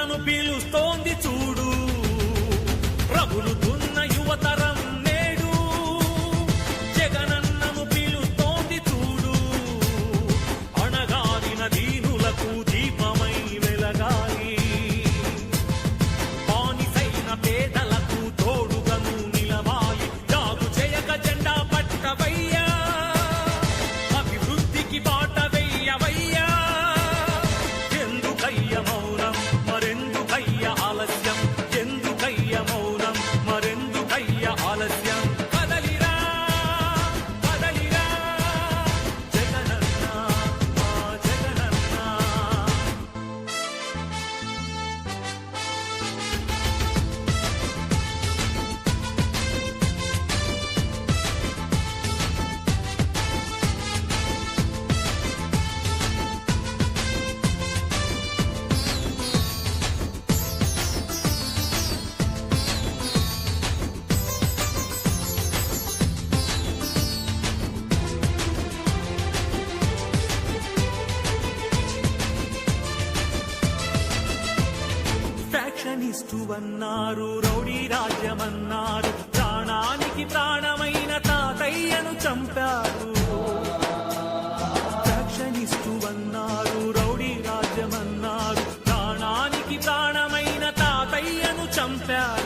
నన్ను పీలుస్తోంది చూడు. రగులుతున్న యువతరం ఫ్యాక్షనిస్టు రౌడీ రాజ్యమన్నారు ప్రాణానికి ప్రాణమైన తాతయ్యను చంపారు. రక్షణిస్తువన్నారు రౌడీ రాజ్యమన్నారు ప్రాణానికి ప్రాణమైన తాతయ్యను చంపారు.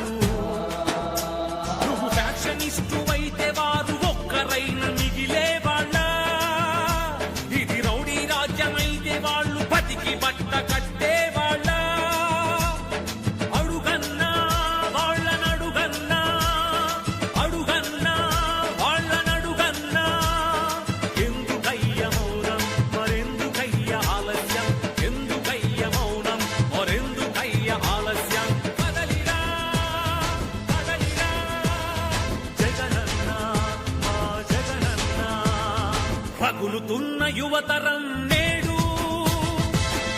పగులుతున్న యువతరం నేడు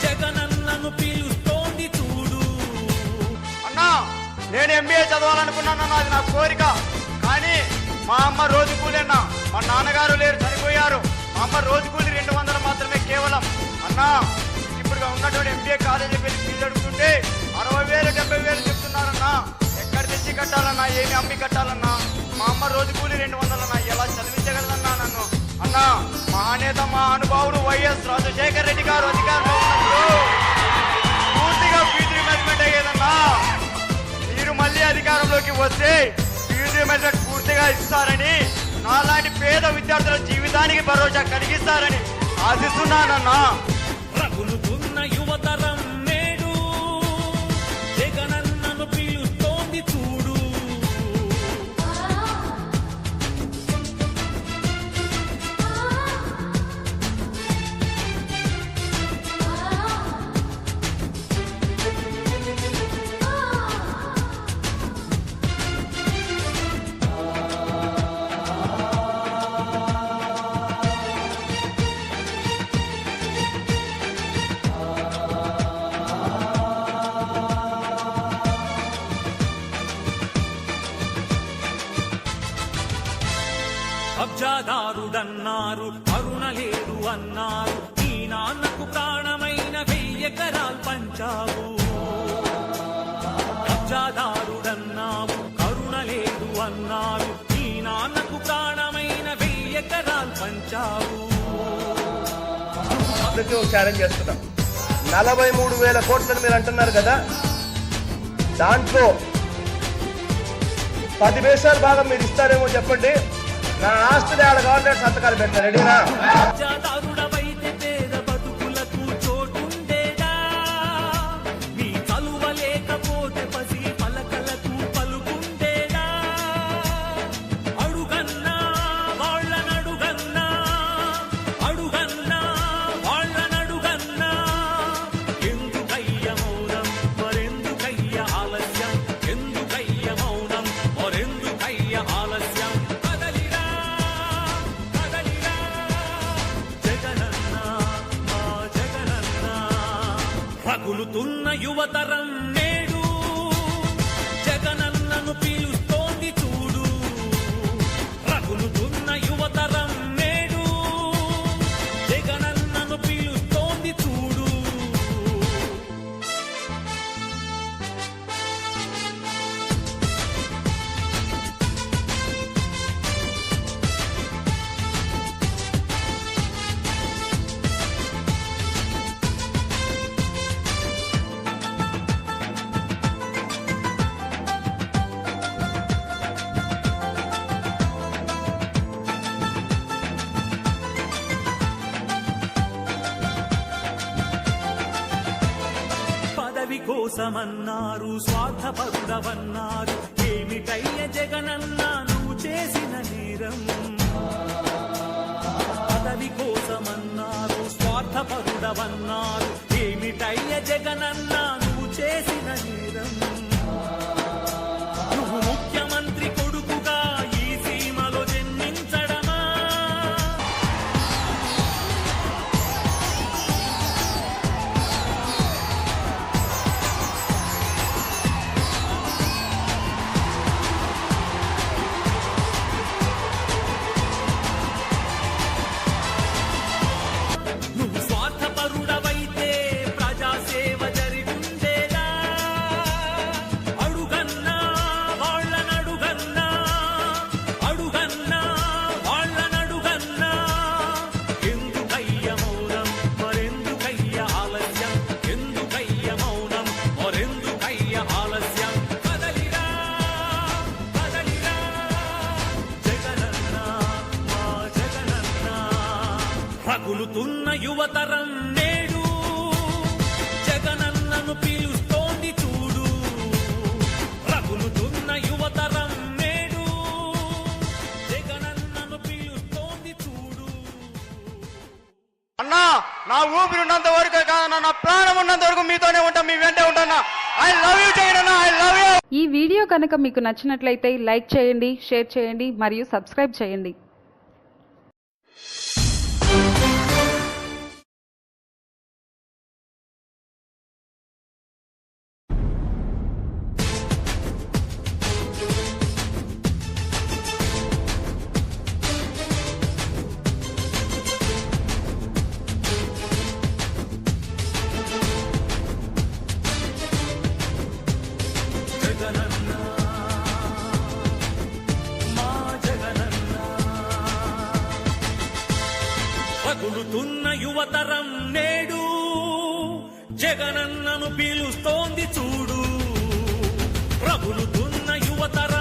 జగనన్నను పీలుస్తోంది చూడు. అన్నా నేను ఎంబీఏ చదవాలనుకున్నాను అది నా కోరిక. కానీ మా అమ్మ రోజు కూలేనా మా నాన్నగారు లేరు చనిపోయారు. మా అమ్మ రోజు కూలి రెండు వందలు మాత్రమే కేవలం. అన్నా ఇప్పుడు ఉన్నటువంటి ఎంబీఏ కాలేజీ వెళ్ళి ఫీజు అడుగుతుంటే అరవై వేలు డెబ్బై వేలు చెప్తున్నారన్నా. ఎక్కడ తెచ్చి కట్టాలన్నా ఏమి అమ్మి కట్టాలన్నా? మా అమ్మ రోజు కూలి రెండు వందలన్నా ఎలా చదివించగలదన్నా నన్ను? అన్నా మహానేత మా వైఎస్ రాజశేఖర్ రెడ్డి గారు అధికారంలో పూర్తిగా ఫీజు రిమెంట్మెంట్ అయ్యేదన్నా. మీరు మళ్ళీ అధికారంలోకి వస్తే ఫీజు రిమెంట్మెంట్ పూర్తిగా ఇస్తారని నాలాంటి పేద విద్యార్థుల జీవితానికి భరోసా కలిగిస్తారని ఆశిస్తున్నానన్నా. కబ్జాదారుడన్నారు కరుణ లేదు అన్నారు. నీ నాన్నకు ప్రాణమైన వెయ్యెకరాలు పంచావు. కబ్జాదారుడన్నావు కరుణ లేదు అన్నారు. నీ నాన్నకు ప్రాణమైన వెయ్యెకరాలు పంచావు. అందుకే ఒక ఛాలెంజ్ చేస్తున్నాం. నలభై మూడు వేల కోట్లని మీరు అంటున్నారు కదా? దాంట్లో పది వేసాల భాగం మీరు ఇస్తారేమో చెప్పండి. నా ఆస్తిని ఆడ గవర్నమెంట్ సంతకాలు పెట్టారు. రెడీనా? యువతరం కోసమన్నారు స్వార్థపరుడవన్నారు. ఏమిటయ్య జగనన్న నువ్వు చేసిన నేరం? పదవి కోసమన్నారు స్వార్థపరుడవన్నారు. ఏమిటయ్య జగనన్న రగులుతున్న యువతరం నేడు. జగనన్నను పిలుస్తోంది చూడు. రగులుతున్న యువతరం నేడు. జగనన్నను పిలుస్తోంది చూడు. అన్నా నా ఊపిరి ఉన్నంత వరకు కాదన్నా నా ప్రాణం ఉన్నంత వరకు మీతోనే ఉంటా మీ వెంటే ఉంటానా? ఐ లవ్ యూ జగన్ అన్న ఐ లవ్ యూ ఈ వీడియో కనుక మీకు నచ్చినట్లయితే లైక్ చేయండి షేర్ చేయండి మరియు సబ్స్క్రైబ్ చేయండి. పగులుతున్న యువతరం నేడు జగనన్నను పిలుస్తోంది చూడు. ప్రభులుతున్న యువతరం